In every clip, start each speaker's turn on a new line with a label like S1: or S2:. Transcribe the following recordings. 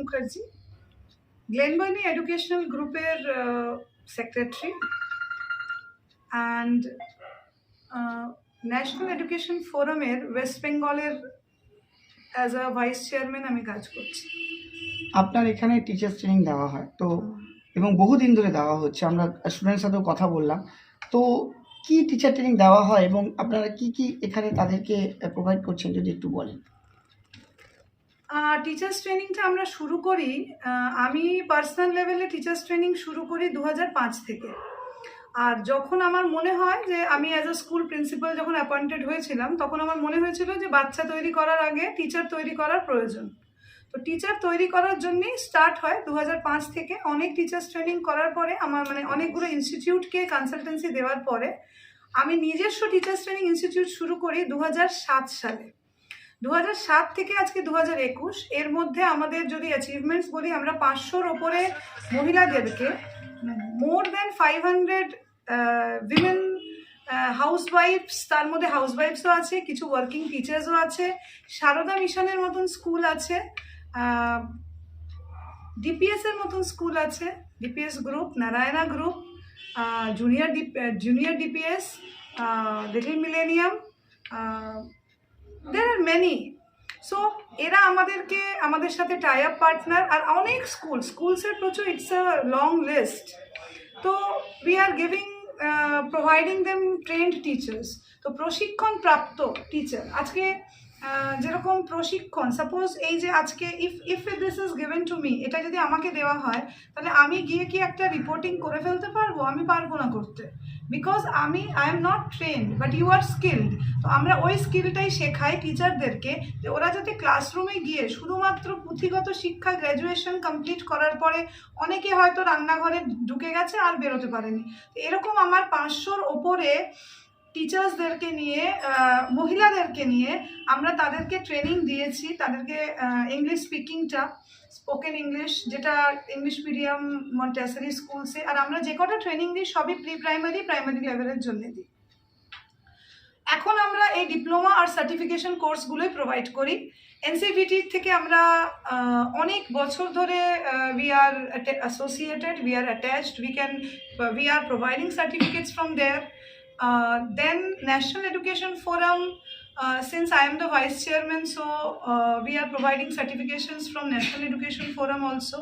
S1: Mukherjee Glenburnie educational গ্রুপের secretary and national education ফোরামের West বেঙ্গলের অ্যাজ আ ভাইস চেয়ারম্যান আমি কাজ করছি।
S2: আপনার এখানে টিচার্স ট্রেনিং দেওয়া হয়, তো এবং বহুদিন ধরে দেওয়া হচ্ছে, আমরা স্টুডেন্টের সাথেও কথা বললাম। তো কি টিচার ট্রেনিং দেওয়া হয় এবং আপনারা কি কি এখানে তাদেরকে প্রোভাইড করছেন যদি একটু বলেন?
S1: টিচার্স ট্রেনিংটা আমরা শুরু করি আমি পার্সোনাল লেভেলে টিচার্স ট্রেনিং শুরু করি দু থেকে। আর যখন আমার মনে হয় যে আমি অ্যাজ আ স্কুল প্রিন্সিপাল যখন অ্যাপয়েন্টেড হয়েছিলাম, তখন আমার মনে হয়েছিল যে বাচ্চা তৈরি করার আগে টিচার তৈরি করার প্রয়োজন। তো টিচার তৈরি করার জন্যই স্টার্ট হয় দু থেকে। অনেক টিচার্স ট্রেনিং করার পরে আমার মানে অনেকগুলো ইনস্টিটিউটকে কনসালটেন্সি দেওয়ার পরে, আমি নিজস্ব টিচার্স ট্রেনিং ইনস্টিটিউট শুরু করি দু হাজার সাত সালে। দু সাত থেকে আজকে দু একুশ, এর মধ্যে আমাদের যদি অ্যাচিভমেন্টস বলি, আমরা পাঁচশোর ওপরে মহিলাদেরকে more than five hundred women হাউসওয়াইফস তার মধ্যে হাউসওয়াইফসও আছে, কিছু ওয়ার্কিং টিচার্সও আছে, সারদা মিশনের মতন স্কুল আছে ডিপিএস এর মতন স্কুল আছে DPS group Narayana group junior junior DPS little millennium দের আর মেনি সো এরা আমাদেরকে, আমাদের সাথে টাই আপ পার্টনার আর অনেক স্কুল স্কুলসের প্রচুর ইটস আ লং লিস্ট তো we are giving providing them trained teachers তো, প্রশিক্ষণপ্রাপ্ত টিচার আজকে যেরকম প্রশিক্ষণ সাপোজ এই যে আজকে if if this is given to me এটা যদি আমাকে দেওয়া হয়, তাহলে আমি গিয়ে কি একটা রিপোর্টিং করে ফেলতে পারব? আমি পারব না করতে। বিকজ আমি I am not train but you are skilled তো আমরা ওই স্কিলটাই শেখাই টিচারদেরকে যে ওরা যাতে ক্লাসরুমে গিয়ে শুধুমাত্র পুঁথিগত শিক্ষা গ্র্যাজুয়েশন কমপ্লিট করার পরে অনেকে হয়তো রান্নাঘরে ঢুকে গেছে আর বেরোতে পারেনি। এরকম আমার পাঁচশোর ওপরে টিচার্সদেরকে নিয়ে মহিলাদেরকে নিয়ে আমরা তাদেরকে ট্রেনিং দিয়েছি। তাদেরকে ইংলিশ স্পিকিংটা স্পোকেন ইংলিশ যেটা ইংলিশ মিডিয়াম মন্টেসারি স্কুলসে আর আমরা যে কটা ট্রেনিং দিই, সবই প্রি প্রাইমারি প্রাইমারি লেভেলের জন্য দিই। এখন আমরা এই ডিপ্লোমা আর সার্টিফিকেশন কোর্সগুলোই প্রোভাইড করি। এনসিভিটি থেকে আমরা অনেক বছর ধরে we are associated we are attached we can we are providing certificates from their Then national education forum Uh, since I am the vice chairman, so uh, we are providing certifications from National Education Forum also.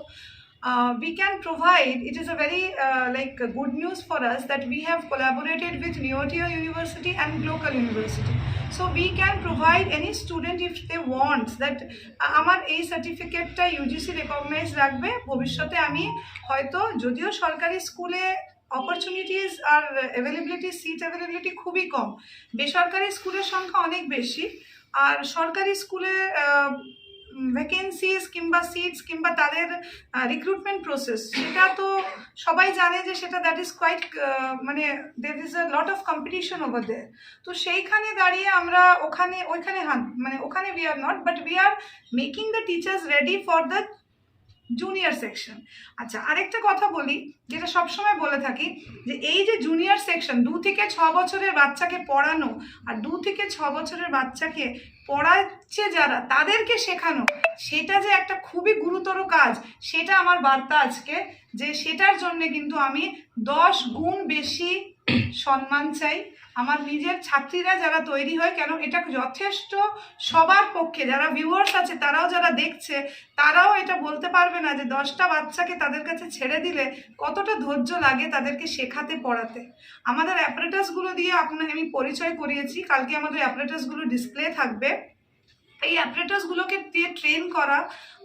S1: Uh, we can provide, it is a very uh, like uh, good news for us that we have collaborated with Neotia University and Global University. So we can provide any student if they want that uh- আমার এই সার্টিফিকেটটা UGC recognise রাখবে ভবিষ্যতে আমি হয়তো যদিও সরকারি স্কুলে অপরচুনিটিস আর অ্যাভেলেবিলিটি সিট অ্যাভেলেবিলিটি খুবই কম। বেসরকারি স্কুলের সংখ্যা অনেক বেশি, আর সরকারি স্কুলে ভ্যাকেন্সিস কিংবা সিটস কিংবা তাদের রিক্রুটমেন্ট প্রসেস সেটা তো সবাই জানে যে সেটা দ্যাট ইজ কোয়াইট মানে there is a lot of competition over there তো সেইখানে দাঁড়িয়ে আমরা ওখানে, ওইখানে হান মানে ওখানে we are not but we are making the teachers ready for the junior section আচ্ছা আরেকটা কথা বলি, যেটা সবসময় বলে থাকি, যে এই যে জুনিয়র সেকশন দু থেকে ছ বছরের বাচ্চাকে পড়ানো আর দু থেকে ছ বছরের বাচ্চাকে পড়াচ্ছে যারা, তাদেরকে শেখানো, সেটা যে একটা খুবই গুরুতর কাজ, সেটা আমার বার্তা আজকে, যে সেটার জন্য কিন্তু আমি দশ গুণ বেশি সম্মান চাই। আমার নিজের ছাত্রীরা যারা তৈরি হয়, কেন এটা যথেষ্ট সবার পক্ষে, যারা ভিউয়ার্স আছে, তারাও যারা দেখছে, তারাও এটা বলতে পারবে না যে দশটা বাচ্চাকে তাদের কাছে ছেড়ে দিলে কতটা ধৈর্য লাগে তাদেরকে শেখাতে, পড়াতে। আমাদের অ্যাপারেটাসগুলো দিয়ে আপনাকে আমি পরিচয় করিয়েছি, কালকে আমাদের অ্যাপারেটাসগুলো ডিসপ্লে থাকবে। এই অ্যাপারেটাসগুলোকে দিয়ে ট্রেন করা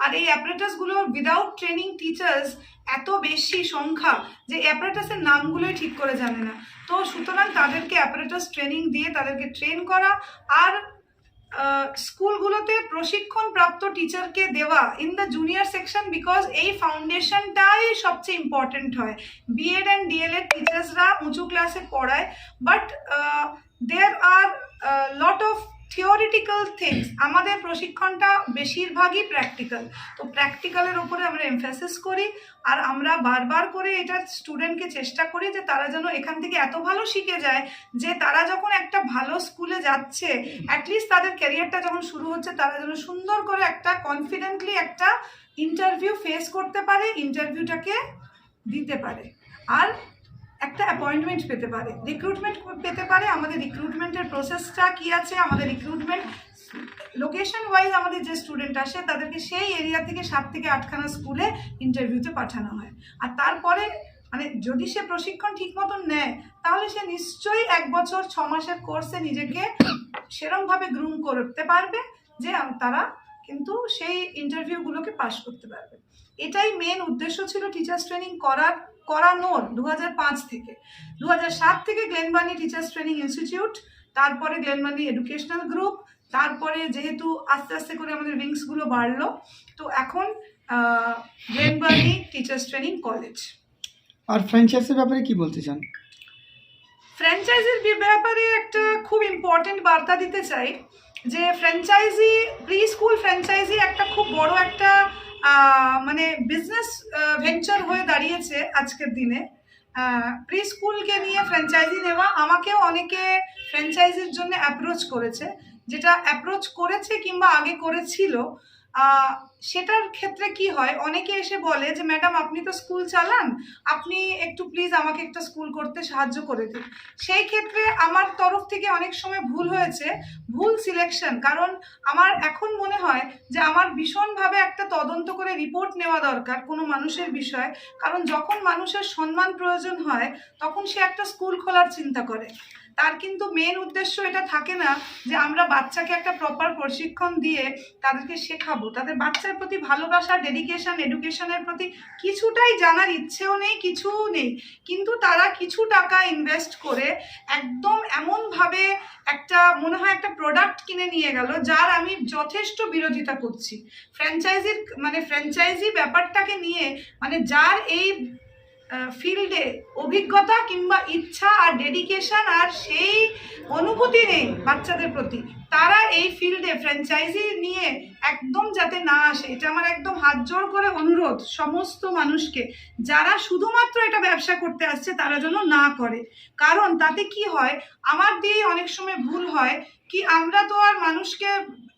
S1: আর এই অ্যাপারেটাসগুলো উইদাউট ট্রেনিং টিচার্স এত বেশি সংখ্যা যে অ্যাপারেটাসের নামগুলোই ঠিক করে জানে না। তো সুতরাং তাদেরকে অ্যাপারেটাস ট্রেনিং দিয়ে তাদেরকে ট্রেন করা আর স্কুলগুলোতে প্রশিক্ষণ প্রাপ্ত টিচারকে দেওয়া in the junior section because এই ফাউন্ডেশনটাই সবচেয়ে ইম্পর্টেন্ট হয়। বিএড অ্যান্ড ডিএলএড টিচার্সরা উঁচু ক্লাসে পড়ায় but there are lot of theoretical things আমাদের প্রশিক্ষণটা বেশিরভাগই প্র্যাকটিক্যাল তো প্র্যাকটিক্যালের ওপরে আমরা এমফ্যাসিস করি, আর আমরা বারবার করে এটা স্টুডেন্টকে চেষ্টা করি যে তারা যেন এখান থেকে এত ভালো শিখে যায় যে তারা যখন একটা ভালো স্কুলে যাচ্ছে অ্যাটলিস্ট তাদের ক্যারিয়ারটা যখন শুরু হচ্ছে, তারা যেন সুন্দর করে একটা কনফিডেন্টলি একটা ইন্টারভিউ ফেস করতে পারে ইন্টারভিউটাকে দিতে পারে। আর একটা অ্যাপয়েন্টমেন্ট পেতে পারে। রিক্রুটমেন্ট পেতে পারে। আমাদের রিক্রুটমেন্টের প্রসেসটা কী আছে? আমাদের রিক্রুটমেন্ট লোকেশন ওয়াইজ আমাদের যে স্টুডেন্ট আসে, তাদেরকে সেই এরিয়া থেকে সাত থেকে আটখানা স্কুলে ইন্টারভিউতে পাঠানো হয়। আর তারপরে মানে যদি সে প্রশিক্ষণ ঠিক মতন নেয়, তাহলে সে নিশ্চয়ই এক বছর, ছ মাসের কোর্সে নিজেকে সেরমভাবে গ্রুম করতে পারবে যে তারা কিন্তু সেই ইন্টারভিউগুলোকে পাশ করতে পারবে। এটাই মেন উদ্দেশ্য ছিল টিচার্স ট্রেনিং করার। করানোর দু পাঁচ থেকে। দু সাত থেকে গ্লেনবানি টিচার্স ট্রেনিং ইনস্টিটিউট তারপরে গ্লেনবানি এডুকেশনাল গ্রুপ তারপরে যেহেতু আস্তে আস্তে করে আমাদের উইংসগুলো বাড়লো তো এখন গ্লেনবানি টিচার্স ট্রেনিং কলেজ
S2: আর ফ্র্যাঞ্চাইজির ব্যাপারে কি বলতে চান?
S1: ফ্র্যাঞ্চাইজির ব্যাপারে একটা খুব ইম্পর্টেন্ট বার্তা দিতে চাই যে ফ্র্যাঞ্চাইজি প্রি স্কুল ফ্র্যাঞ্চাইজি একটা খুব বড় একটা মানে বিজনেস ভেঞ্চার হয়ে দাঁড়িয়েছে আজকের দিনে। প্রি স্কুলকে নিয়ে ফ্র্যাঞ্চাইজি নেওয়া আমাকেও অনেকে ফ্র্যাঞ্চাইজির জন্য অ্যাপ্রোচ করেছে, যেটা অ্যাপ্রোচ করেছে কিংবা আগে করেছিল সেটার ক্ষেত্রে কি হয়? অনেকে এসে বলে যে, ম্যাডাম, আপনি তো স্কুল চালান। আপনি একটু প্লিজ আমাকে একটা স্কুল করতে সাহায্য করে দিন। সেই ক্ষেত্রে আমার তরফ থেকে অনেক সময় ভুল হয়েছে, ভুল সিলেকশন কারণ আমার এখন মনে হয় যে, আমার ভীষণভাবে একটা তদন্ত করে রিপোর্ট নেওয়া দরকার কোনো মানুষের বিষয়। কারণ যখন মানুষের সম্মান প্রয়োজন হয়, তখন সে একটা স্কুল খোলার চিন্তা করে। তার কিন্তু মেন উদ্দেশ্য এটা থাকে না যে আমরা বাচ্চাকে একটা প্রপার প্রশিক্ষণ দিয়ে তাদেরকে শেখাবো। তাদের বাচ্চার প্রতি ভালোবাসা ডেডিকেশন এডুকেশনের প্রতি কিছুটাই জানার ইচ্ছেও নেই কিছু নেই। কিন্তু তারা কিছু টাকা ইনভেস্ট করে একদম এমনভাবে একটা মনে হয় একটা প্রোডাক্ট কিনে নিয়ে গেল যার আমি যথেষ্ট বিরোধিতা করছি। ফ্র্যাঞ্চাইজির মানে ফ্র্যাঞ্চাইজি ব্যাপারটাকে নিয়ে মানে যার এই ফিল্ডে অভিজ্ঞতা কিংবা ইচ্ছা আর ডেডিকেশন আর সেই অনুভূতি নেই বাচ্চাদের প্রতি। তারা এই ফিল্ডে ফ্র্যাঞ্চাইজি নিয়ে একদম যাতে না আসে, এটা আমার একদম হাত জোড় করে অনুরোধ সমস্ত মানুষকে। যারা শুধুমাত্র এটা ব্যবসা করতে আসছে, তারা যেন না করে। কারণ তাতে কি হয়, আমার দিয়ে অনেক সময় ভুল হয়, কি আমরা তো আর মানুষকে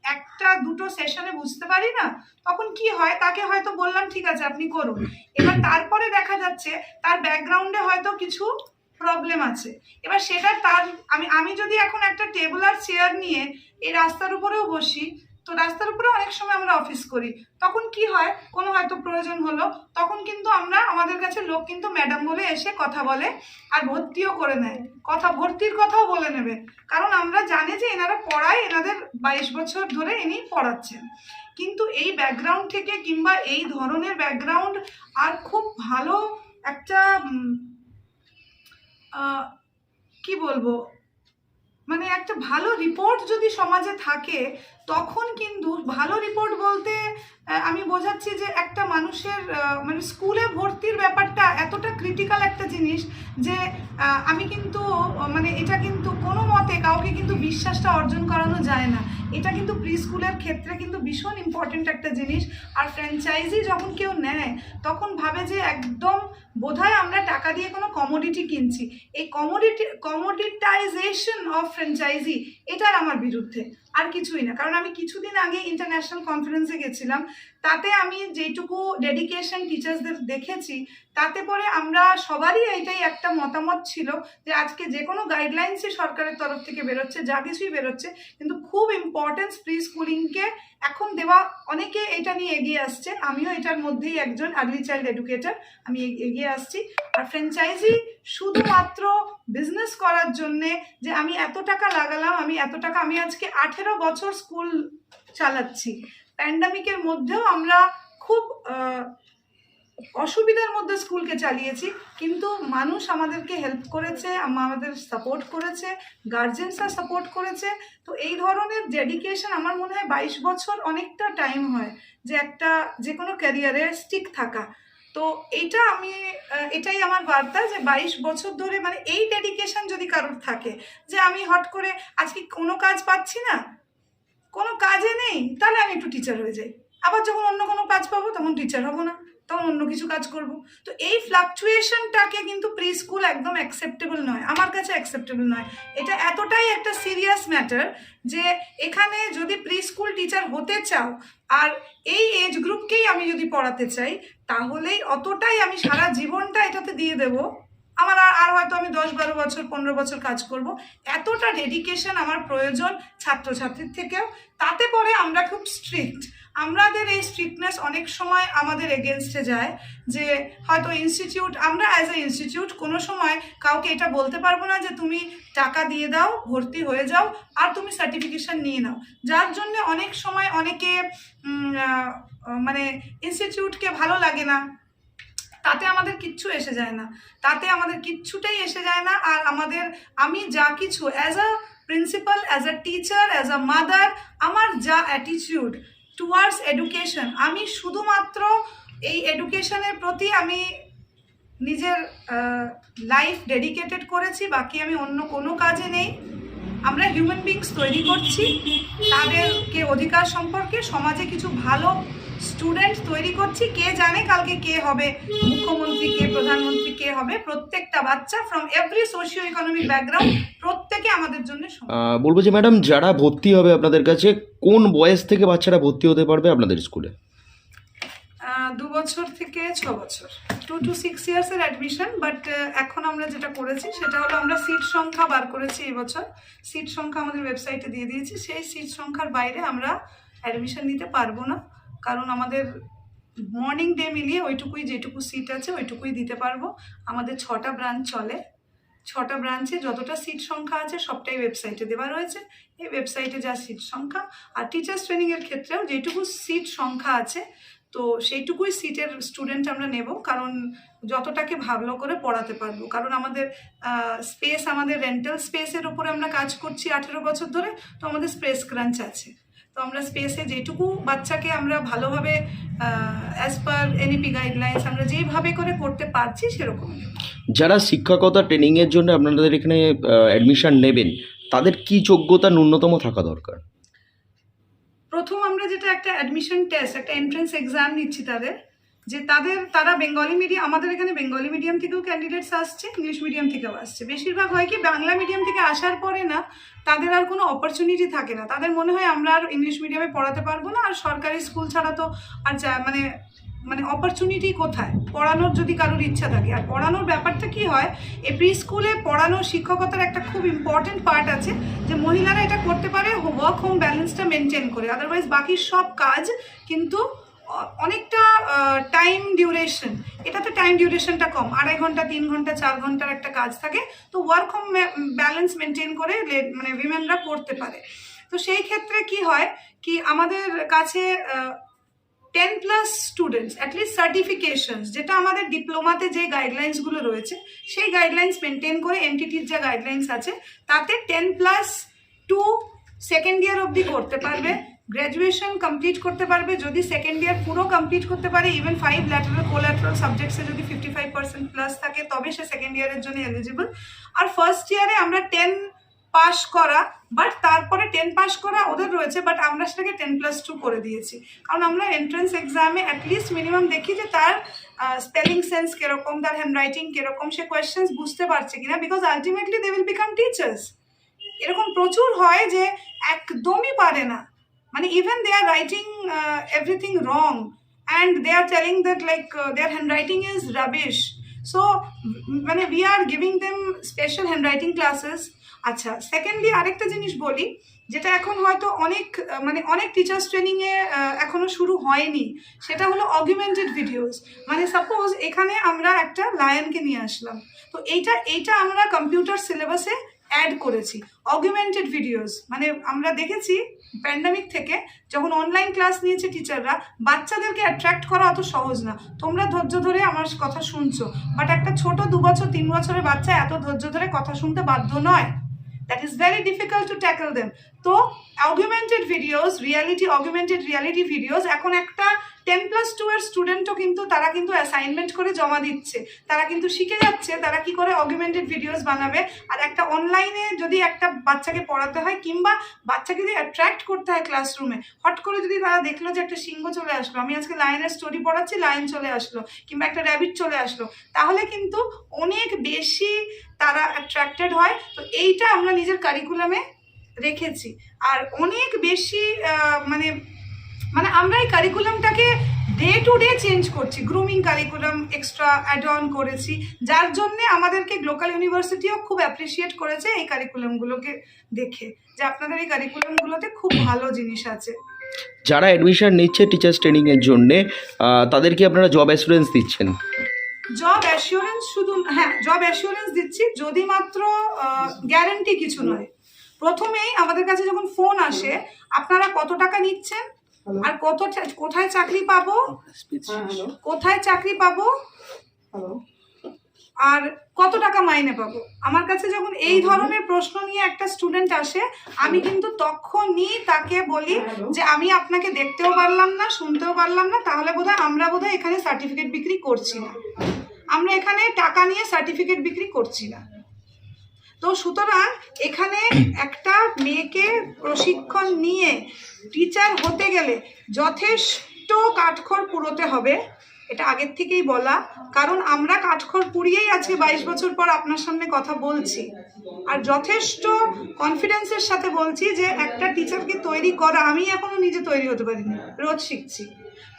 S1: একটা দুটো সেশনে বুঝতে পারি না, তখন কি হয়? তাকে হয়তো বললাম, ঠিক আছে, আপনি করুন। এবার তারপরে দেখা যাচ্ছে, তার ব্যাকগ্রাউন্ডে হয়তো কিছু প্রবলেম আছে। এবার সেটা তার, আমি আমি যদি এখন একটা টেবিল আর চেয়ার নিয়ে এই রাস্তার উপরেও বসি তো রাস্তার উপরে অনেক সময় আমরা অফিস করি। তখন কি হয়? কোনো হয়তো প্রয়োজন হলো, তখন কিন্তু আমরা, আমাদের কাছে লোক কিন্তু ম্যাডাম বলে এসে কথা বলে আর ভর্তিও করে নেয়। কথা, ভর্তির কথাও বলে নেবে। কারণ আমরা জানি যে এনারা পড়ায়, এনাদের বাইশ বছর ধরে ইনি পড়াচ্ছেন। কিন্তু এই ব্যাকগ্রাউন্ড থেকে কিংবা এই ধরনের ব্যাকগ্রাউন্ড আর খুব ভালো একটা কি বলব? মানে একটা ভালো রিপোর্ট যদি সমাজে থাকে, তখন কিন্তু ভালো রিপোর্ট বলতে আমি বোঝাচ্ছি যে একটা মানুষের মানে স্কুলে ভর্তির ব্যাপারটা এতটা ক্রিটিক্যাল একটা জিনিস যে আমি কিন্তু মানে এটা কিন্তু কোনো মতে কাউকে কিন্তু বিশ্বাসটা অর্জন করানো যায় না। এটা কিন্তু প্রি স্কুলের ক্ষেত্রে কিন্তু ভীষণ ইম্পর্টেন্ট একটা জিনিস। আর ফ্র্যাঞ্চাইজি যখন কেউ নেয়, তখন ভাবে যে একদম বোধহয় আমরা টাকা দিয়ে কোনো কমোডিটি কিনছি। এই কমোডিটি কমোডিটাইজেশন অফ ফ্র্যাঞ্চাইজি এটার আমার বিরুদ্ধে। আর কিছুই না। কারণ আমি কিছুদিন আগে ইন্টারন্যাশনাল কনফারেন্সে গেছিলাম। তাতে আমি যেটুকু ডেডিকেশন টিচার্সদের দেখেছি, তাতে পরে আমরা সবারই এইটাই একটা মতামত ছিল যে আজকে যে কোনো গাইডলাইন্সই সরকারের তরফ থেকে বেরোচ্ছে, যা কিছুই বেরোচ্ছে, কিন্তু খুব ইম্পর্টেন্স প্রি স্কুলিংকে এখন দেওয়া, অনেকে এটা নিয়ে এগিয়ে আসছে। আমিও এটার মধ্যেই একজন আর্লি চাইল্ড এডুকেটর আমি এগিয়ে আসছি। আর ফ্র্যাঞ্চাইজি শুধুমাত্র বিজনেস করার জন্যে যে আমি এত টাকা লাগালাম, আমি এত টাকা, আমি আজকে আঠেরো বছর স্কুল চালাচ্ছি। প্যান্ডামিকের মধ্যেও আমরা খুব অসুবিধার মধ্যে স্কুলকে চালিয়েছি, কিন্তু মানুষ আমাদেরকে হেল্প করেছে আমাদের সাপোর্ট করেছে গার্জেন্সরা সাপোর্ট করেছে। তো এই ধরনের ডেডিকেশন আমার মনে হয় বাইশ বছর অনেকটা টাইম হয়, যে একটা, যে কোনো ক্যারিয়ারে স্টিক থাকা। তো এইটা আমি এটাই আমার বার্তা যে বাইশ বছর ধরে মানে এই ডেডিকেশন যদি কারোর থাকে, যে আমি হট করে আজকে কোনো কাজ পাচ্ছি না, কোনো কাজে নেই, তাহলে আমি একটু টিচার হয়ে যাই। আবার যখন অন্য কোনো কাজ পাবো, তখন টিচার হব না। তখন অন্য কিছু কাজ করব। তো এই ফ্লাকচুয়েশনটাকে কিন্তু প্রি স্কুল একদম অ্যাকসেপ্টেবল নয়। আমার কাছে অ্যাকসেপ্টেবল নয়। এটা এতটাই একটা সিরিয়াস ম্যাটার যে এখানে যদি প্রি স্কুল টিচার হতে চাও, আর এই এজ গ্রুপকেই আমি যদি পড়াতে চাই, তাহলেই অতটাই আমি সারা জীবনটা এটাতে দিয়ে দেব। আমার আর আর হয়তো আমি দশ বারো বছর, পনেরো বছর কাজ করব। এতটা ডেডিকেশন আমার প্রয়োজন ছাত্রছাত্রীর থেকেও। তাতে পরে আমরা খুব স্ট্রিক্ট আমাদের এই স্ট্রিক্টনেস অনেক সময় আমাদের এগেনস্টে যায়, যে হয়তো ইনস্টিটিউট আমরা অ্যাজ এ ইনস্টিটিউট কোনো সময় কাউকে এটা বলতে পারব না যে তুমি টাকা দিয়ে দাও, ভর্তি হয়ে যাও আর তুমি সার্টিফিকেশন নিয়ে নাও। যার জন্য অনেক সময় অনেকে মানে ইনস্টিটিউটকে ভালো লাগে না, তাতে আমাদের কিচ্ছু এসে যায় না। তাতে আমাদের কিচ্ছুটাই এসে যায় না আর আমাদের, আমি যা কিছু as a principal as a teacher as a mother আমার যা অ্যাটিটিউড টুয়ার্ডস এডুকেশন আমি শুধুমাত্র এই এডুকেশনের প্রতি আমি নিজের লাইফ ডেডিকেটেড করেছি, বাকি আমি অন্য কোনো কাজে নেই। আমরা হিউম্যান বিংস তৈরি করছি, তাদেরকে অধিকার সম্পর্কে সমাজে কিছু ভালো স্টুডেন্ট তৈরি করছি কে জানে কালকে কে হবে মুখ্যমন্ত্রী কে প্রধানমন্ত্রী কে হবে প্রত্যেকটা বাচ্চা from every socio economic background প্রত্যেকে আমাদের জন্য
S3: বলব যে ম্যাডাম যারা ভর্তি হবে আপনাদের কাছে কোন বয়স থেকে বাচ্চারা ভর্তি হতে পারবে আপনাদের স্কুলে?
S1: দু বছর থেকে ছ বছর। টু টু সিক্স ইয়ার্সের অ্যাডমিশন বাট এখন আমরা যেটা করেছি সেটা হলো আমরা সিট সংখ্যা বার করেছি এবছর সিট সংখ্যা আমাদের ওয়েবসাইটে দিয়ে দিয়েছি। সেই সিট সংখ্যার বাইরে আমরা অ্যাডমিশন নিতে পারব না। কারণ আমাদের মর্নিং ডে মিলিয়ে ওইটুকুই যেটুকু সিট আছে ওইটুকুই দিতে পারব। আমাদের ছটা ব্রাঞ্চ চলে। ছটা ব্রাঞ্চে যতটা সিট সংখ্যা আছে সবটাই ওয়েবসাইটে দেওয়া রয়েছে। এই ওয়েবসাইটে যা সিট সংখ্যা, আর টিচার্স ট্রেনিংয়ের ক্ষেত্রেও যেটুকু সিট সংখ্যা আছে, তো সেইটুকুই সিটের স্টুডেন্ট আমরা নেব। কারণ যতটাকে ভালো করে পড়াতে পারব। কারণ আমাদের স্পেস আমাদের রেন্টাল স্পেসের উপরে আমরা কাজ করছি আঠেরো বছর ধরে, তো আমাদের স্পেস ক্রাঞ্চ আছে। তো আমরা স্পেসে যেটুকু বাচ্চাকে আমরা ভালোভাবে অ্যাজ পার এনইপি গাইডলাইন্স আমরা যেভাবে করে করতে পারছি সেরকম
S3: যারা শিক্ষকতা ট্রেনিংয়ের জন্য আপনাদের এখানে অ্যাডমিশন নেবেন তাদের কি যোগ্যতা ন্যূনতম থাকা দরকার?
S1: প্রথম আমরা যেটা একটা অ্যাডমিশন টেস্ট একটা এন্ট্রান্স এক্সাম নিচ্ছি তাদের। যে তাদের, তারা বেঙ্গলি মিডিয়াম আমাদের এখানে বেঙ্গলি মিডিয়াম থেকেও ক্যান্ডিডেটস আসছে ইংলিশ মিডিয়াম থেকেও আসছে। বেশিরভাগ হয় কি, বাংলা মিডিয়াম থেকে আসার পরে না, তাদের আর কোনো অপরচুনিটি থাকে না। তাদের মনে হয় আমরা আর ইংলিশ মিডিয়ামে পড়াতে পারব না, আর সরকারি স্কুল ছাড়া তো আর যা মানে মানে অপরচুনিটি কোথায়? পড়ানোর যদি কারোর ইচ্ছা থাকে। আর পড়ানোর ব্যাপারটা কি হয় এই প্রি স্কুলে পড়ানো শিক্ষকতার একটা খুব ইম্পর্টেন্ট পার্ট আছে, যে মহিলারা এটা করতে পারে ওয়ার্ক হোম ব্যালেন্সটা মেনটেন করে। আদারওয়াইজ বাকি সব কাজ কিন্তু অনেকটা টাইম ডিউরেশন এটাতে টাইম ডিউরেশনটা কম। আড়াই ঘণ্টা, তিন ঘণ্টা, চার ঘণ্টার একটা কাজ থাকে। তো ওয়ার্ক হোম ব্যালেন্স মেনটেন করে মানে উইমেনরা করতে পারে। তো সেই ক্ষেত্রে কি হয় কি আমাদের কাছে ten plus students at least certifications যেটা আমাদের ডিপ্লোমাতে যে গাইডলাইন্সগুলো রয়েছে, সেই গাইডলাইন্স মেনটেন করে এনটিটির যা গাইডলাইন্স আছে, তাতে ten plus two second year অবধি করতে পারবে। গ্র্যাজুয়েশন কমপ্লিট করতে পারবে, যদি সেকেন্ড ইয়ার পুরো কমপ্লিট করতে পারে ইভেন ফাইভ ল্যাটারাল কোল্যাটারাল সাবজেক্টসে যদি ফিফটি ফাইভ পার্সেন্ট প্লাস থাকে, তবে সে সেকেন্ড ইয়ারের জন্য এলিজিবল আর ফার্স্ট ইয়ারে আমরা টেন পাস করা বাট তারপরে টেন পাস করা ওদের রয়েছে বাট আমরা সেটাকে টেন প্লাস টু করে দিয়েছি। কারণ আমরা এন্ট্রান্স এক্সামে অ্যাটলিস্ট মিনিমাম দেখি যে তার স্পেলিং সেন্স কীরকম, তার হ্যান্ড রাইটিং কীরকম, সে কোয়েশ্চেন্স বুঝতে পারছে কিনা because ultimately they will become teachers এরকম প্রচুর হয় যে একদমই পারে না। মানে even they are writing everything wrong and they are telling that like their handwriting is rubbish so মানে we are giving them special handwriting classes আচ্ছা সেকেন্ডলি আরেকটা জিনিস বলি, যেটা এখন হয়তো অনেক মানে অনেক টিচার্স ট্রেনিংয়ে এখনও শুরু হয়নি, সেটা হলো অগুমেন্টেড ভিডিওস মানে সাপোজ এখানে আমরা একটা লায়নকে নিয়ে আসলাম। তো এইটা এইটা আমরা কম্পিউটার সিলেবাসে অ্যাড করেছি। অগুমেন্টেড ভিডিওস মানে আমরা দেখেছি প্যান্ডামিক থেকে যখন অনলাইন ক্লাস নিয়েছে টিচাররা বাচ্চাদেরকে অ্যাট্রাক্ট করা অত সহজ না। তোমরা ধৈর্য ধরে আমার কথা শুনছো বাট একটা ছোট দু বছর, তিন বছরের বাচ্চা এত ধৈর্য ধরে কথা শুনতে বাধ্য নয়। That is very difficult to tackle them তো augmented videos reality augmented reality videos এখন একটা টেন প্লাস টু এর স্টুডেন্টও কিন্তু তারা কিন্তু অ্যাসাইনমেন্ট করে জমা দিচ্ছে। তারা কিন্তু শিখে যাচ্ছে, তারা কি করে অগুমেন্টেড ভিডিওস বানাবে। আর একটা অনলাইনে যদি একটা বাচ্চাকে পড়াতে হয় কিংবা বাচ্চাকে যদি অ্যাট্রাক্ট করতে হয় ক্লাসরুমে হট করে যদি তারা দেখল যে একটা সিংহ চলে আসলো, আমি আজকে লাইনের স্টোরি পড়াচ্ছি লাইন চলে আসলো, কিংবা একটা র্যাবিট চলে আসলো, তাহলে কিন্তু অনেক বেশি তারা অ্যাট্রাক্টেড হয়। তো এইটা আমরা নিজের কারিকুলামে রেখেছি। আর অনেক বেশি মানে মানে আমরা এই কারিকুলামটাকে ডে টু ডে চেঞ্জ করছি grooming curriculum extra add on করেছি যার জন্যে আমাদেরকে গ্লোকাল ইউনিভার্সিটিও খুব অ্যাপ্রিসিয়েট করেছে এই কারিকুলামগুলোকে দেখে যে আপনাদের এই কারিকুলামগুলোতে খুব ভালো জিনিস আছে।
S3: যারা অ্যাডমিশন নিচ্ছে টিচার্স ট্রেনিংয়ের জন্যে তাদেরকে আপনারা জব অ্যাসুরেন্স দিচ্ছেন?
S1: জব অ্যাসিওরেন্স শুধু হ্যাঁ জব অ্যাসিওরেন্স দিচ্ছি যদি মাত্র গ্যারেন্টি কিছু নয়। প্রথমেই আমাদের কাছে যখন ফোন আসে আপনারা কত টাকা নিচ্ছেন? আর কত কোথায় চাকরি পাবো? কোথায় চাকরি পাবো? আর কত টাকা মাইনে পাবো? আমার কাছে যখন এই ধরনের প্রশ্ন নিয়ে একটা স্টুডেন্ট আসে আমি কিন্তু তখনই তাকে বলি যে আমি আপনাকে দেখতেও পারলাম না শুনতেও পারলাম না তাহলে বোধহয় আমরা বোধহয় এখানে সার্টিফিকেট বিক্রি করছি না। আমরা এখানে টাকা নিয়ে সার্টিফিকেট বিক্রি করছি না। তো সুতরাং এখানে একটা মেয়েকে প্রশিক্ষণ নিয়ে টিচার হতে গেলে যথেষ্ট কাঠখড় পুরোতে হবে। এটা আগের থেকেই বলা। কারণ আমরা কাঠখড় পুড়িয়েই আজকে বাইশ বছর পর আপনার সামনে কথা বলছি। আর যথেষ্ট কনফিডেন্সের সাথে বলছি যে একটা টিচারকে তৈরি করা, আমি এখনও নিজে তৈরি হতে পারিনি, রোজ শিখছি।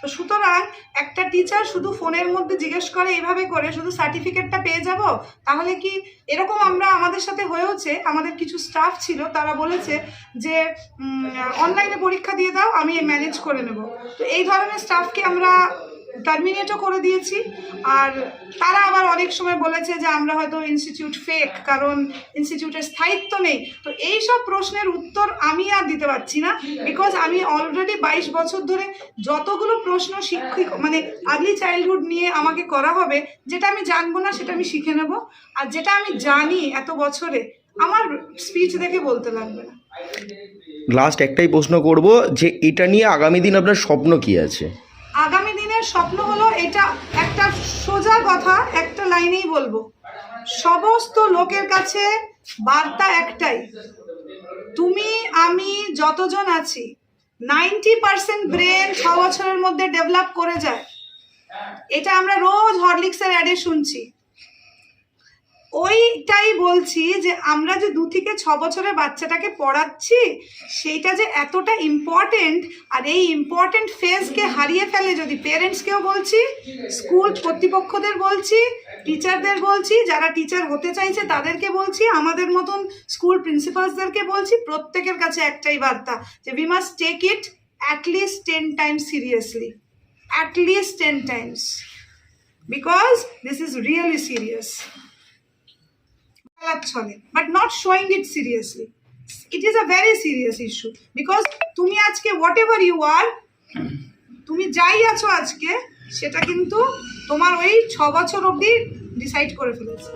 S1: তো সুতরাং একটা টিচার শুধু ফোনের মধ্যে জিজ্ঞেস করে এভাবে করে, শুধু সার্টিফিকেটটা পেয়ে যাব, তাহলে কি এরকম আমরা আমাদের সাথে হয়েওছে, আমাদের কিছু স্টাফ ছিল, তারা বলেছে যে অনলাইনে পরীক্ষা দিয়ে দাও, আমি ম্যানেজ করে নেব। তো এই ধরনের স্টাফকে আমরা টার্মিনেটও করে দিয়েছি। আর তারা আবার অনেক সময় বলেছে যে আমরা হয়তো ইনস্টিটিউট ফেক কারণ ইনস্টিটিউটের স্থায়িত্ব নেই। তো এই সব প্রশ্নের উত্তর আমি আর দিতে পারছি না বিকজ আমি অলরেডি বাইশ বছর ধরে যতগুলো প্রশ্ন শিক্ষিক মানে আর্লি চাইল্ডহুড নিয়ে আমাকে করা হবে যেটা আমি জানব না সেটা আমি শিখে নেব। আর যেটা আমি জানি এত বছরে আমার স্পিচ দেখে বলতে লাগবে না।
S3: লাস্ট একটাই প্রশ্ন করব যে এটা নিয়ে আগামী দিন আপনার স্বপ্ন কি আছে?
S1: আগামী স্বপ্ন হলো এটা একটা সোজা কথা, একটা লাইনেই বলব। সমস্ত লোকের কাছে বার্তা একটাই, তুমি, আমি, যতজন আছি, নাইনটি পার্সেন্ট ব্রেন ছ বছরের মধ্যে ডেভেলপ করে যায়। এটা আমরা রোজ হরলিক্সের অ্যাডে শুনছি। ওইটাই বলছি যে আমরা যে দু থেকে ছ বছরের বাচ্চাটাকে পড়াচ্ছি, সেইটা যে এতটা ইম্পর্টেন্ট আর এই ইম্পর্টেন্ট ফেজকে হারিয়ে ফেলে যদি পেরেন্টসকেও বলছি স্কুল কর্তৃপক্ষদের বলছি টিচারদের বলছি, যারা টিচার হতে চাইছে তাদেরকে বলছি, আমাদের মতন স্কুল প্রিন্সিপালসদেরকে বলছি, প্রত্যেকের কাছে একটাই বার্তা যে we must take it at least ten times seriously at least ten times because this is really serious ছলে but not showing it seriously it is a very serious issue because তুমি আজকে what ever you আর তুমি যাই আছো আজকে, সেটা কিন্তু তোমার ওই ছ বছর অবধি ডিসাইড করে ফেলেছে।